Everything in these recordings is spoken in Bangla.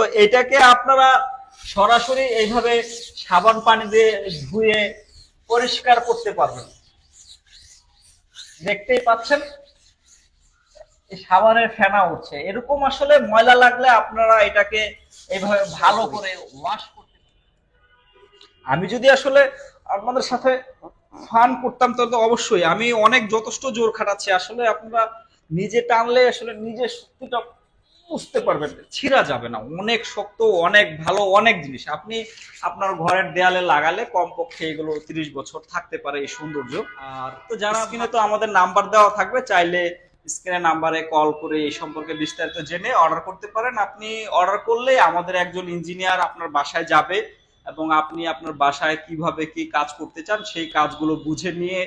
তো এটাকে আপনারা সরাসরি এইভাবে সাবান পানি দিয়ে ধুয়ে পরিষ্কার করতে পারবেন। দেখতেই পাচ্ছেন? সাবানের ফেনা উঠছে। এরকম আসলে ময়লা লাগলে আপনারা এটাকে এইভাবে ভালো করে ওয়াশ করতে আমি যদি আসলে আপনাদের সাথে ফান করতাম, তাহলে অবশ্যই। আমি অনেক, যথেষ্ট জোর খাটাচ্ছি। আসলে আপনারা নিজে টানলে আসলে নিজে শক্তিটা বুঝতে পারবেন। ছিঁড়া যাবে না। অনেক শক্ত অনেক ভালো অনেক জিনিস। আপনি আপনার ঘরের দেয়ালে লাগালে কমপক্ষে এগুলো তিরিশ বছর থাকতে পারে এই সৌন্দর্য। আর তো যারা স্ক্রিনে তো আমাদের নাম্বার দেওয়া থাকবে চাইলে স্ক্রিনে নাম্বারে কল করে এই সম্পর্কে বিস্তারিত জেনে অর্ডার করতে পারেন। আপনি অর্ডার করলে আমাদের একজন ইঞ্জিনিয়ার আপনার বাসায় যাবে এবং আপনি আপনার বাসায় কীভাবে কি কাজ করতে চান সেই কাজগুলো বুঝে নিয়ে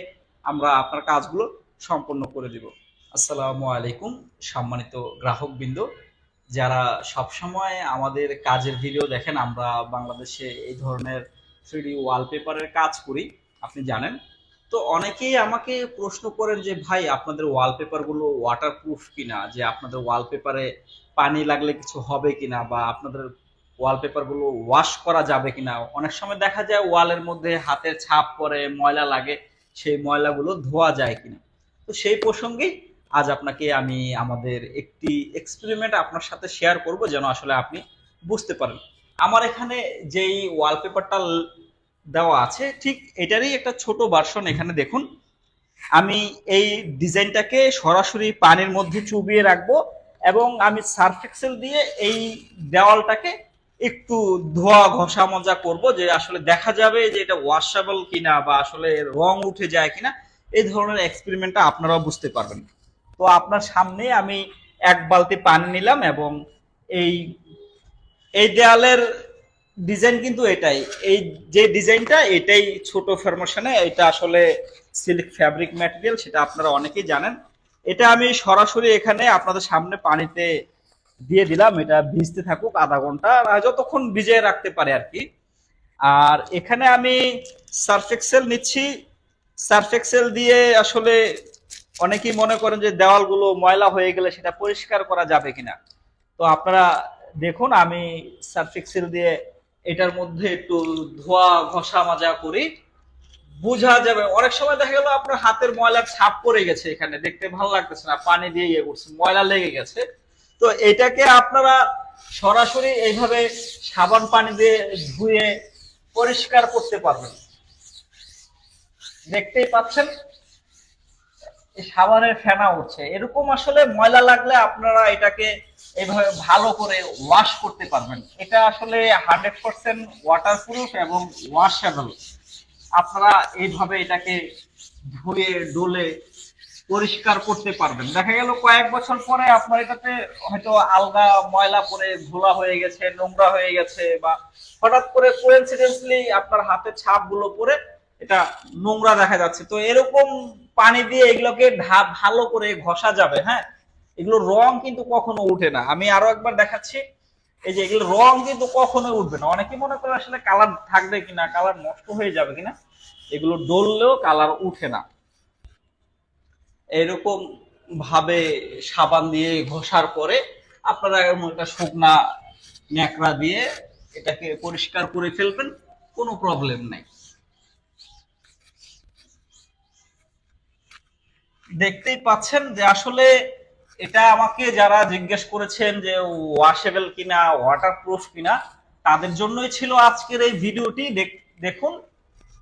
আমরা আপনার কাজগুলো সম্পন্ন করে দিব। আসসালামু আলাইকুম সম্মানিত গ্রাহকবৃন্দ। যারা সবসময় আমাদের কাজের ভিডিও দেখেন, আমরা বাংলাদেশে এই ধরনের থ্রিডি ওয়ালপেপারের কাজ করি, আপনি জানেন। তো অনেকেই আমাকে প্রশ্ন করেন যে, ভাই, আপনাদের ওয়ালপেপারগুলো ওয়াটারপ্রুফ কিনা? যে আপনাদের ওয়ালপেপারে পানি লাগলে কিছু হবে কিনা? বা আপনাদের ওয়ালপেপারগুলো ওয়াশ করা যাবে কিনা? অনেক সময় দেখা যায়, ওয়ালের মধ্যে হাতের ছাপ পরে ময়লা লাগে, সেই ময়লাগুলো ধোয়া যায় কিনা। তো সেই প্রসঙ্গেই আজ আপনাকে আমি আমাদের একটি এক্সপেরিমেন্ট আপনার সাথে শেয়ার করব যেন আসলে আপনি বুঝতে পারেন। আমার এখানে যেই ওয়ালপেপারটা দেওয়া আছে, ঠিক এটারই একটা ছোট ভার্সন এখানে দেখুন। আমি এই ডিজাইনটাকে সরাসরি পানির মধ্যে চুবিয়ে রাখব এবং আমি সার্ফ এক্সেল দিয়ে এই দেওয়ালটাকে একটু ধোয়া ঘষা মজা করব যে আসলে দেখা যাবে যে এটা ওয়াশেবল কিনা বা আসলে রং উঠে যায় কিনা। এই ধরনের এক্সপেরিমেন্টটা আপনারাও বুঝতে পারবেন। তো আপনার সামনে আমি এক বালতি পানি নিলাম এবং এই এই দেয়ালের ডিজাইন কিন্তু এটাই। এই যে ডিজাইনটা, এটাই ছোট ফরমেশনে, এটা আসলে সিল্ক ফ্যাব্রিক ম্যাটেরিয়াল সেটা আপনারা অনেকেই জানেন। এটা আমি সরাসরি এখানে আপনাদের সামনে পানিতে দিয়ে দিলাম। এটা ভিজতে থাকুক আধা ঘণ্টা যতক্ষণ ভিজিয়ে রাখতে পারে আর কি। আর এখানে আমি সার্ফ এক্সেল নিচ্ছি। সার্ফ এক্সেল দিয়ে আসলে অনেকেই মনে করেন যে দেওয়ালগুলো ময়লা হয়ে গেলে সেটা পরিষ্কার করা যাবে কিনা। তো আপনারা দেখুন, আমি সার্ফ এক্সেল দিয়ে এটার মধ্যে একটু ধোয়া, ঘষা, মাজা করি। বোঝা যাবে, অনেক সময় দেখা গেল আপনার হাতের ময়লার ছাপ পড়ে গেছে এখানে, দেখতে ভালো লাগতেছে না, পানি দিয়ে ইয়ে করছে, ময়লা লেগে গেছে। তো এটাকে আপনারা সরাসরি এইভাবে সাবান পানি দিয়ে ধুয়ে পরিষ্কার করতে পারবেন। দেখতেই পাচ্ছেন? সাবানের ফেনা উঠছে। এরকম আসলে ময়লা লাগলে আপনারা এটাকে এইভাবে ভালো করে ওয়াশ করতে পারবেন। এটা আসলে হান্ড্রেড পার্সেন্ট ওয়াটার প্রুফ এবং ওয়াশেবল আপনারা এইভাবে এটাকে ধুয়ে, ডলে পরিষ্কার করতে পারবেন। দেখা গেল কয়েক বছর পরে আপনার এটাতে হয়তো আলগা ময়লা পরে ধুলা হয়ে গেছে, নোংরা হয়ে গেছে বা হঠাৎ করে কোইন্সিডেন্সলি আপনার হাতের ছাপগুলো পরে এটা নোংরা দেখা যাচ্ছে। তো এরকম পানি দিয়ে এগুলোকে ভালো করে ঘষা যাবে হ্যাঁ? এগুলো রং কিন্তু কখনো উঠে না। আমি আরও একবার দেখাচ্ছি। এই যে এগুলো রং কিন্তু কখনো উঠবে না। অনেকে মনে করে আসলে কালার থাকবে কিনা, কালার নষ্ট হয়ে যাবে কিনা, এগুলো ডললেও কালার উঠে না। এরকম ভাবে সাবান দিয়ে ঘষার পরে আপনারা এরকম একটা শুকনা ন্যাকড়া দিয়ে এটাকে পরিষ্কার করে ফেলবেন, কোনো প্রবলেম নাই। দেখতেই পাচ্ছেন যে আসলে এটা আমাকে যারা জিজ্ঞেস করেছেন যে ওয়াশেবল কিনা ওয়াটারপ্রুফ কিনা, তাদের জন্যই ছিল আজকের এই ভিডিওটি। দেখ- দেখুন,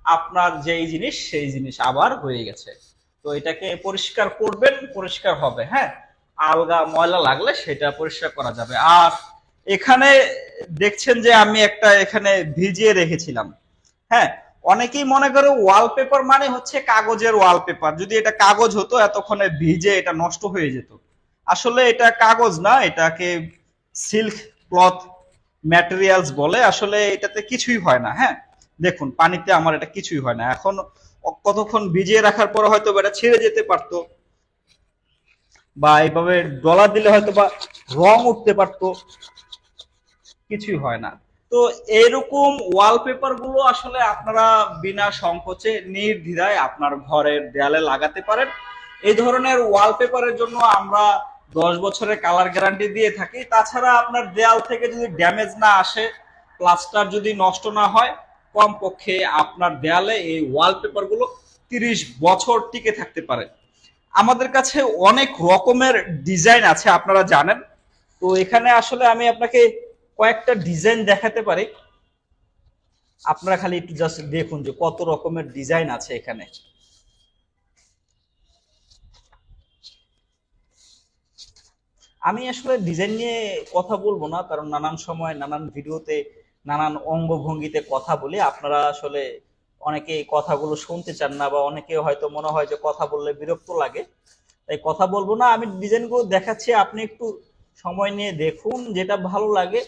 আপনার যেই জিনিস, সেই জিনিস আবার হয়ে গেছে। তো এটাকে পরিষ্কার করবেন, পরিষ্কার হবে হ্যাঁ? আলগা ময়লা লাগলে সেটা পরিষ্কার করা যাবে। আর এখানে দেখছেন যে আমি একটা এখানে ভিজিয়ে রেখেছিলাম হ্যাঁ? অনেকেই মনে করে ওয়ালপেপার মানে হচ্ছে কাগজের ওয়ালপেপার যদি এটা কাগজ হতো, এতক্ষণে ভিজে এটা নষ্ট হয়ে যেত। আসলে এটা কাগজ না, এটাকে সিল্ক ক্লথ ম্যাটেরিয়ালস বলে। আসলে এটাতে কিছুই হয় না হ্যাঁ? দেখুন, পানিতে আমার এটা কিছুই হয় না। এখন কতক্ষণ ভিজিয়ে রাখার পর হয়তো এটা ছেড়ে যেতে পারতো। বা এইভাবে ডলার দিলে হয়তো বা রং উঠতে পারতো। কিছুই হয় না। তো এরকম ওয়ালপেপারগুলো আসলে আপনারা বিনা সংকোচে, নির্দ্বিধায় আপনার ঘরের দেয়ালে লাগাতে পারেন। এই ধরনের ওয়ালপেপারের জন্য আমরা দশ বছরের কালার গ্যারান্টি দিয়ে থাকি। তাছাড়া আপনার দেয়াল থেকে যদি ড্যামেজ না আসে প্লাস্টার যদি নষ্ট না হয়, কমপক্ষে আপনার দেয়ালে এই ওয়ালপেপারগুলো তিরিশ বছর টিকে থাকতে পারে। আমাদের কাছে অনেক রকমের ডিজাইন আছে, আপনারা জানেন। তো এখানে আসলে আমি আপনাকে কয়েকটা ডিজাইন দেখাতে পারি। আপনারা খালি একটু জাস্ট দেখুন যে কত রকমের ডিজাইন আছে এখানে। আমি আসলে ডিজাইন নিয়ে কথা বলব না, কারণ নানান সময়, নানান ভিডিওতে, নানান অঙ্গভঙ্গিতে কথা বলি। আপনারা আসলে অনেকে কথাগুলো শুনতে চান না বা অনেকে হয়তো মনে হয় যে কথা বললে বিরক্ত লাগে। তাই কথা বলব না, আমি ডিজাইনগুলো দেখাচ্ছি, আপনি একটু সময় নিয়ে দেখুন, যেটা ভালো লাগে।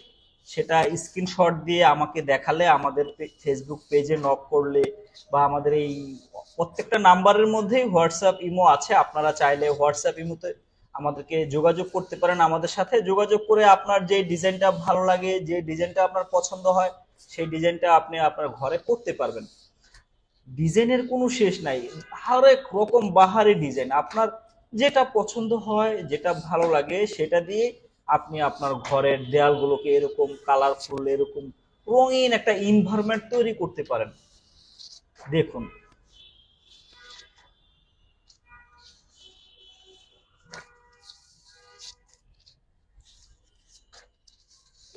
সেটা স্ক্রিনশট দিয়ে আমাকে দেখালে, আমাদের ফেসবুক পেজে নক করলে বা আমাদের এই প্রত্যেকটা নাম্বারের মধ্যেই হোয়াটসঅ্যাপ ইমো আছে। আপনারা চাইলে হোয়াটসঅ্যাপ ইমোতে আমাদেরকে যোগাযোগ করতে পারেন আমাদের সাথে। যোগাযোগ করে আপনার যে ডিজাইনটা ভালো লাগে, যে ডিজাইনটা আপনার পছন্দ হয়, সেই ডিজাইনটা আপনি আপনার ঘরে করতে পারবেন। ডিজাইনের কোনো শেষ নাই। হরেক রকম বাহারি ডিজাইন আপনার যেটা পছন্দ হয়, যেটা ভালো লাগে, সেটা দিয়ে আপনি আপনার ঘরের দেয়ালগুলোকে এরকম কালারফুল এরকম রঙিন একটা ইনভায়রনমেন্ট তৈরি করতে পারেন। দেখুন।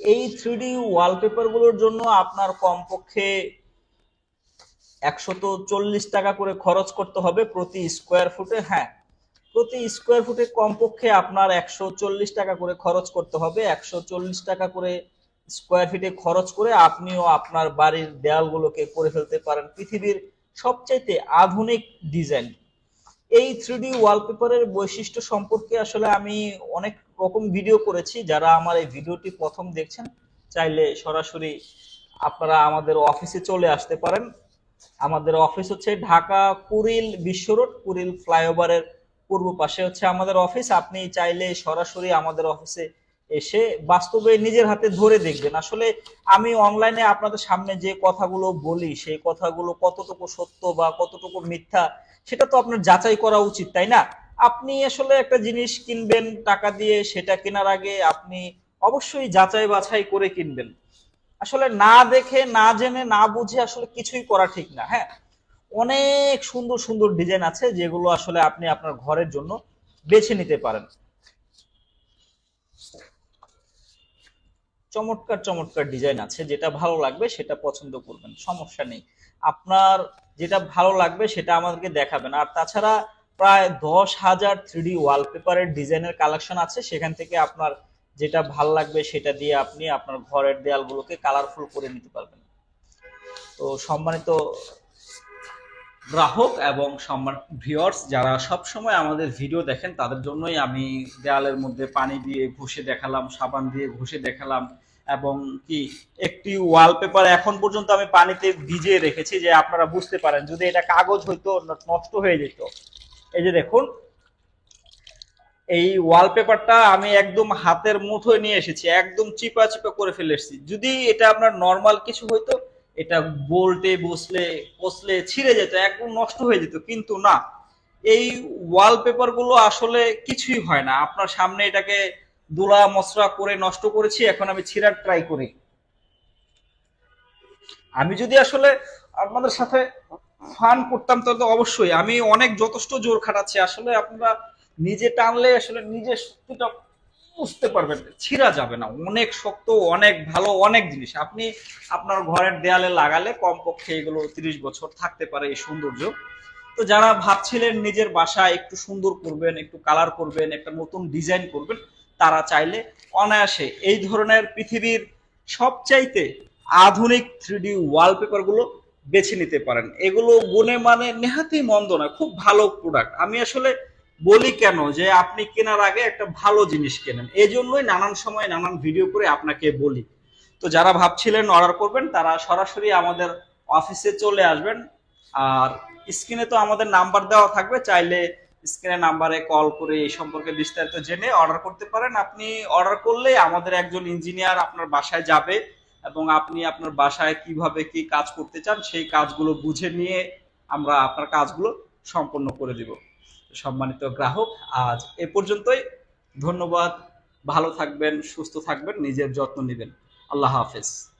এই থ্রিডি ওয়ালপেপারগুলোর জন্য আপনার কমপক্ষে একশত চল্লিশ টাকা করে খরচ করতে হবে প্রতি স্কোয়ার ফুটে হ্যাঁ প্রতি স্কোয়ার ফুটে কমপক্ষে আপনার একশো চল্লিশ টাকা করে খরচ করতে হবে। একশো চল্লিশ টাকা করে স্কোয়ার ফিটে খরচ করে আপনিও আপনার বাড়ির দেয়ালগুলোকে করে ফেলতে পারেন। পৃথিবীর সবচাইতে আধুনিক ডিজাইন এই থ্রিডি ওয়ালপেপারের বৈশিষ্ট্য সম্পর্কে আসলে আমি অনেক রকম ভিডিও করেছি। যারা আমার এই ভিডিওটি প্রথম দেখছেন, চাইলে সরাসরি আপনারা আমাদের অফিসে চলে আসতে পারেন। আমাদের অফিস হচ্ছে ঢাকা কুরিল বিশ্ব রোড কুরিল ফ্লাইওভারের পূর্ব পাশে হচ্ছে আমাদের অফিস আপনি চাইলে সরাসরি আমাদের অফিসে এসে বাস্তবে নিজের হাতে ধরে দেখবেন। আসলে আমি অনলাইনে আপনাদের সামনে যে কথাগুলো বলি, সেই কথাগুলো কতটুকু সত্য বা কতটুকু মিথ্যা, সেটা তো আপনার যাচাই করা উচিত, তাই না? আপনি আসলে একটা জিনিস কিনবেন, টাকা দিয়ে সেটা কেনার আগে আপনি অবশ্যই যাচাই বাছাই করে কিনবেন। আসলে না দেখে, না জেনে, না বুঝে আসলে কিছুই করা ঠিক না হ্যাঁ? অনেক সুন্দর সুন্দর ডিজাইন আছে যেগুলো আসলে আপনি আপনার ঘরের জন্য বেছে নিতে পারেন। চমৎকার চমৎকার ডিজাইন আছে। যেটা ভালো লাগবে সেটা পছন্দ করবেন, সমস্যা নেই। আপনার যেটা ভালো লাগবে সেটা আমাদেরকে দেখাবেন। আর তাছাড়া প্রায় দশ হাজার থ্রিডি ওয়ালপেপারের ডিজাইনের কালেকশন আছে। সেখান থেকে আপনার যেটা ভালো লাগবে সেটা দিয়ে আপনি আপনার ঘরের দেয়ালগুলোকে কালারফুল করে নিতে পারবেন। তো সম্মানিত গ্রাহক এবং সম্মান ভিউয়ার্স যারা সব সময় আমাদের ভিডিও দেখেন, তাদের জন্যই আমি দেয়ালের মধ্যে পানি দিয়ে ঘষে দেখালাম, সাবান দিয়ে ঘষে দেখালাম এবং কি একটি ওয়ালপেপার এখন পর্যন্ত আমি পানিতে ভিজিয়ে রেখেছি যে আপনারা বুঝতে পারেন, যদি এটা কাগজ হইতো নষ্ট হয়ে যেত। এই যে দেখুন, এই ওয়ালপেপারটা আমি একদম হাতের মুঠোয় নিয়ে এসেছি, একদম চিপা চিপা করে ফেলে এসেছি। যদি এটা আপনার নর্মাল কিছু হইতো এটা বোল্টে বসলে বসলে ছিঁড়ে যেত, একদম নষ্ট হয়ে যেত। কিন্তু না, এই ওয়ালপেপারগুলো আসলে কিছুই হয় না। আপনার সামনে এটাকে দোলা মশরা করে নষ্ট করেছি, এখন আমি ছিঁড়ার ট্রাই করি। আমি যদি আসলে আপনাদের সাথে ফান করতাম, তাহলে অবশ্যই। আমি অনেক যথেষ্ট জোর খাটাচ্ছি। আসলে আপনারা নিজে টানলে, আসলে নিজের শক্তিটা বুঝতে পারবেন, ছিঁড়া যাবে না। অনেক শক্ত, অনেক ভালো, অনেক জিনিস। আপনি আপনার ঘরের দেয়ালে লাগালে কমপক্ষে এগুলো তিরিশ বছর থাকতে পারে এই সৌন্দর্য। তো যারা ভাবছিলেন নিজের বাসায় একটু সুন্দর করবেন, একটু কালার করবেন, একটা নতুন ডিজাইন করবেন, তারা চাইলে অনায়াসে এই ধরনের পৃথিবীর সবচাইতে আধুনিক থ্রিডি ওয়ালপেপারগুলো বেছে নিতে পারেন। এগুলো গুণে মানে নেহাতি মন্দ নয়, খুব ভালো প্রোডাক্ট আমি আসলে বলি কেন যে আপনি কেনার আগে একটা ভালো জিনিস কেনেন? এই জন্যই নানান সময় নানান ভিডিও করে আপনাকে বলি। তো যারা ভাবছিলেন অর্ডার করবেন, তারা সরাসরি আমাদের অফিসে চলে আসবেন। আর স্ক্রিনে তো আমাদের নাম্বার দেওয়া থাকবে, চাইলে স্ক্রিনে নাম্বারে কল করে এই সম্পর্কে বিস্তারিত জেনে অর্ডার করতে পারেন। আপনি অর্ডার করলে আমাদের একজন ইঞ্জিনিয়ার আপনার বাসায় যাবে এবং আপনি আপনার বাসায় কীভাবে কি কাজ করতে চান, সেই কাজগুলো বুঝে নিয়ে আমরা আপনার কাজগুলো সম্পন্ন করে দিব। সম্মানিত গ্রাহক, আজ এ পর্যন্তই। ধন্যবাদ। ভালো থাকবেন, সুস্থ থাকবেন, নিজের যত্ন নেবেন। আল্লাহ হাফেজ।